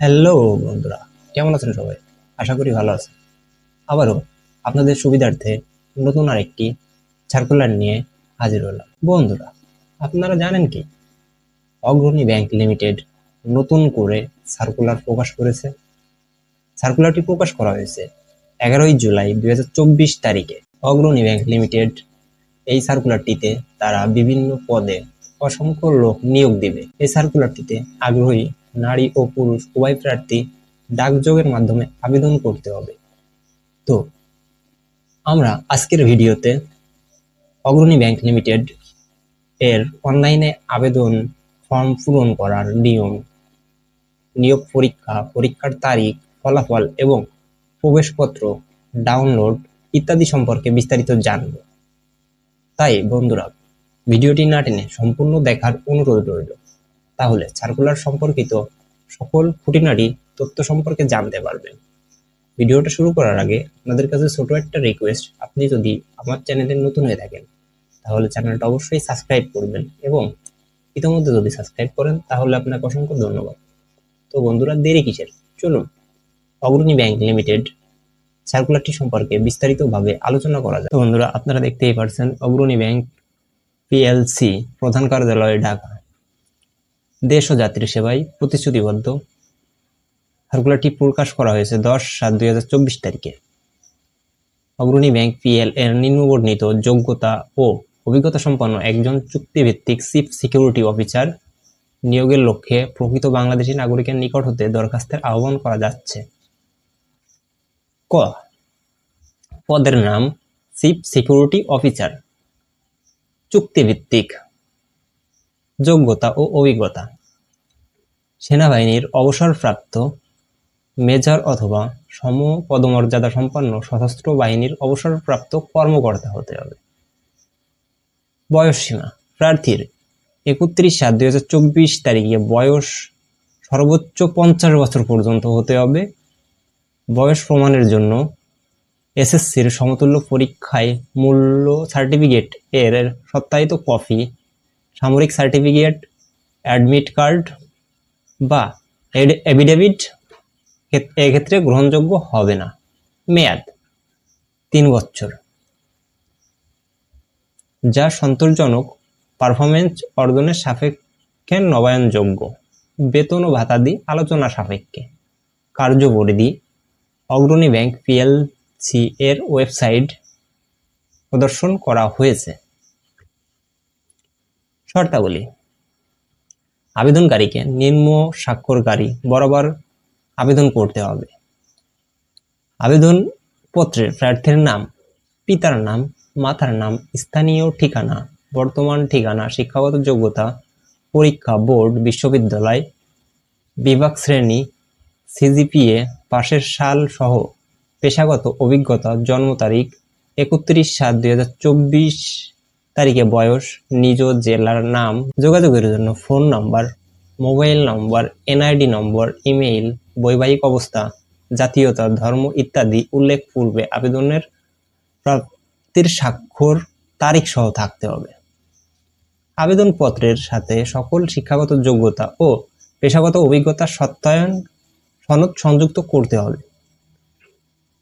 Hello বন্ধুরা, কেমন আছেন সবাই? আশা করি ভালো আছেন। আবারও আপনাদের সুবিধার্থে নতুন আরেকটি সার্কুলার নিয়ে হাজির হলাম। বন্ধুরা, আপনারা জানেন কি? অগ্রণী ব্যাংক লিমিটেড নতুন করে সার্কুলার প্রকাশ করেছে। সার্কুলারটি প্রকাশ করা হয়েছে এগারোই জুলাই দু হাজার চব্বিশ তারিখে। অগ্রণী ব্যাংক লিমিটেড এই সার্কুলারটিতে তারা বিভিন্ন পদে অসংখ্য লোক নিয়োগ দিবে। এই সার্কুলারটিতে আগ্রহী নারী ও পুরুষ উভয় প্রার্থী ডাকযোগের মাধ্যমে আবেদন করতে হবে। তো, আমরা আজকের ভিডিওতে অগ্রণী ব্যাংক লিমিটেড এর অনলাইনে আবেদন ফর্ম পূরণ করার নিয়ম, নিয়োগ পরীক্ষা, পরীক্ষার তারিখ, ফলাফল এবং প্রবেশপত্র ডাউনলোড ইত্যাদি সম্পর্কে বিস্তারিত জানব। তাই বন্ধুরা, ভিডিওটি না টেনে সম্পূর্ণ দেখার অনুরোধ রইল। তাহলে সার্কুলার সম্পর্কিত সকল খুঁটিনাটি তথ্য সম্পর্কে জানতে পারবেন। ভিডিওটা শুরু করার আগে আপনাদের কাছে ছোট একটা রিকোয়েস্ট আপনি যদি আমার চ্যানেলে নতুন হয়ে থাকেন, তাহলে চ্যানেলটা অবশ্যই সাবস্ক্রাইব করবেন এবং ইতিমধ্যে যদি সাবস্ক্রাইব করেন, তাহলে আপনাকে অসংখ্য ধন্যবাদ। তো বন্ধুরা, দেরি কিসের? চলুন, অগ্রণী ব্যাংক লিমিটেড সার্কুলারটি সম্পর্কে বিস্তারিতভাবে আলোচনা করা যায় বন্ধুরা, আপনারা দেখতেই পারছেন, অগ্রণী ব্যাংক পিএলসি প্রধান কার্যালয়, ঢাকা। দেশ ও জাতির সেবায় প্রতিশ্রুতিবদ্ধ। সার্কুলারটি প্রকাশ করা হয়েছে দশ সাত দুই হাজার চব্বিশ তারিখে। অগ্রণী ব্যাংক পিএল এর নিম্নবর্ণিত যোগ্যতা ও অভিজ্ঞতা সম্পন্ন একজন চুক্তিভিত্তিক চিফ সিকিউরিটি অফিসার নিয়োগের লক্ষ্যে প্রকৃত বাংলাদেশি নাগরিকের নিকট হতে দরখাস্তের আহ্বান করা যাচ্ছে। ক, পদের নাম চিফ সিকিউরিটি অফিসার। চুক্তিভিত্তিক যোগ্যতা ও অভিজ্ঞতা। সেনাবাহিনীর অবসরপ্রাপ্ত মেজর অথবা সম পদমর্যাদা সম্পন্ন সশস্ত্র বাহিনীর অবসরপ্রাপ্ত কর্মকর্তা হতে হবে। বয়সসীমা প্রার্থীর একত্রিশ সাত দুই হাজার চব্বিশ তারিখে বয়স সর্বোচ্চ পঞ্চাশ বছর পর্যন্ত হতে হবে। বয়স প্রমাণের জন্য এসএসসির সমতুল্য পরীক্ষায় মূল্য সার্টিফিকেট এর সত্যায়িত কপি সামরিক সার্টিফিকেট অ্যাডমিট কার্ড বা এভিডেভিট এক্ষেত্রে গ্রহণযোগ্য হবে না। মেয়াদ, তিন বছর। যা সন্তোষজনক পারফরমেন্স অর্জনের সাপেক্ষে নবায়নযোগ্য। বেতন ও ভাতাদি আলোচনা সাপেক্ষে। কার্যপরিধি, অগ্রণী ব্যাংক পিএলসি এর ওয়েবসাইট প্রদর্শন করা হয়েছে। শর্তাবলী। আবেদনকারীকে নিম্ন স্বাক্ষরকারী বরাবর আবেদন করতে হবে। আবেদন পত্রের প্রার্থীর নাম, পিতার নাম, মাতার নাম, স্থানীয় ঠিকানা, বর্তমান ঠিকানা, শিক্ষাগত যোগ্যতা, পরীক্ষা বোর্ড, বিশ্ববিদ্যালয়, বিভাগ শ্রেণি, সিজিপিএ, পাশের সাল সহ পেশাগত অভিজ্ঞতা, জন্ম তারিখ একত্রিশ সাত দুই হাজার চব্বিশ তারিখে বয়স, নিজ জেলার নাম, যোগাযোগের জন্য phone number, mobile number, NID number, email, বৈবাহিক অবস্থা, জাতীয়তা, ধর্ম ইত্যাদি উল্লেখ পূর্বে আবেদনের প্রাপ্তির স্বাক্ষর তারিখ সহ থাকতে হবে। আবেদনপত্রের সাথে সকল শিক্ষাগত যোগ্যতা ও পেশাগত অভিজ্ঞতা সত্যায়ন সনদ সংযুক্ত করতে হবে।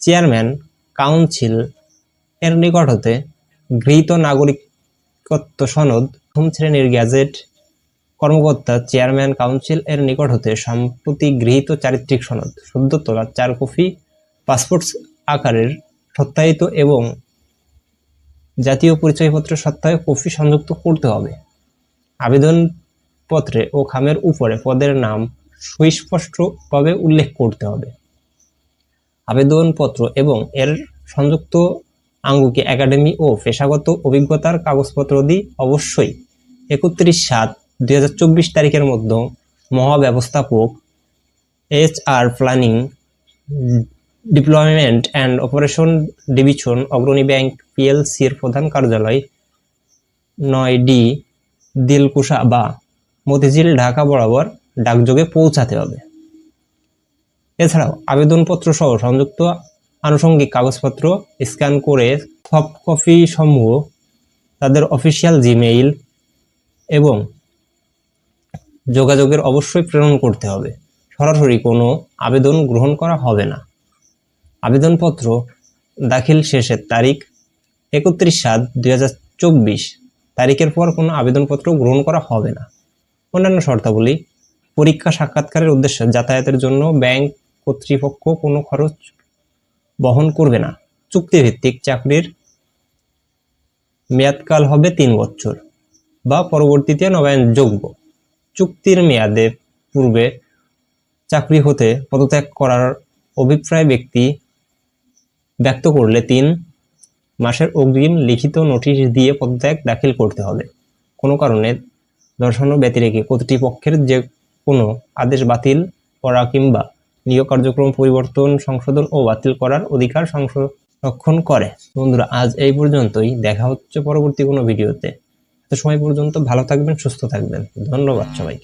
চেয়ারম্যান, কাউন্সিল এর নিকট হতে গৃহীত নাগরিকত্ব সনদ প্রথম শ্রেণির গ্যাজেট কর্মকর্তা চেয়ারম্যান কাউন্সিল এর নিকট হতে সম্প্রতি গৃহীত চারিত্রিক সনদ, সদ্য তোলা চার কপি পাসপোর্ট আকারের সত্যায়িত এবং জাতীয় পরিচয়পত্র সত্যায় কপি সংযুক্ত করতে হবে। আবেদনপত্রে ও খামের উপরে পদের নাম সুস্পষ্টভাবে উল্লেখ করতে হবে। আবেদনপত্র এবং এর সংযুক্ত আঙ্গুকে একাডেমি ও পেশাগত অভিজ্ঞতার কাগজপত্র দিয়ে অবশ্যই। একত্রিশ সাত দুই তারিখের মধ্যে মহাব্যবস্থাপক, H R planning, deployment and operation division Agrani bank পিএলসির প্রধান কার্যালয় নয় ডি দিলকুশা বা মতিঝিল ঢাকা বরাবর ডাকযোগে পৌঁছাতে হবে। এছাড়াও আবেদনপত্র সহ সংযুক্ত আনুষঙ্গিক কাগজপত্র স্ক্যান করে সফট কপি সমূহ তাদের অফিসিয়াল জিমেইল এবং যোগাযোগের অবশ্যই প্রেরণ করতে হবে। সরাসরি কোনো আবেদন গ্রহণ করা হবে না। আবেদনপত্র দাখিল শেষের তারিখ একত্রিশ সাত দুই তারিখের পর কোনো আবেদনপত্র গ্রহণ করা হবে না। অন্যান্য শর্তাবলী, পরীক্ষা সাক্ষাৎকারের উদ্দেশ্যে যাতায়াতের জন্য ব্যাংক কর্তৃপক্ষ কোনো খরচ বহন করবে না। চুক্তিভিত্তিক চাকরির মেয়াদকাল হবে তিন বছর বা পরবর্তীতে নবায়নযোগ্য চুক্তির মেয়াদে পূর্বে চাকরি হতে পদত্যাগ করার অভিপ্রায় ব্যক্তি ব্যক্ত করলে তিন মাসের অগ্রিম লিখিত নোটিশ দিয়ে পদত্যাগ দাখিল করতে হবে। কোনো কারণে দর্শানো ব্যতিরেকে প্রতিটি পক্ষের যে কোনো আদেশ বাতিল করা কিংবা নিয়োগ কার্যক্রম পরিবর্তন, সংশোধন ও বাতিল করার অধিকার সংরক্ষণ করে। বন্ধুরা, আজ এই পর্যন্তই। দেখা হচ্ছে পরবর্তী কোনো ভিডিওতে। এত সময় পর্যন্ত ভালো থাকবেন, সুস্থ থাকবেন। ধন্যবাদ সবাইকে।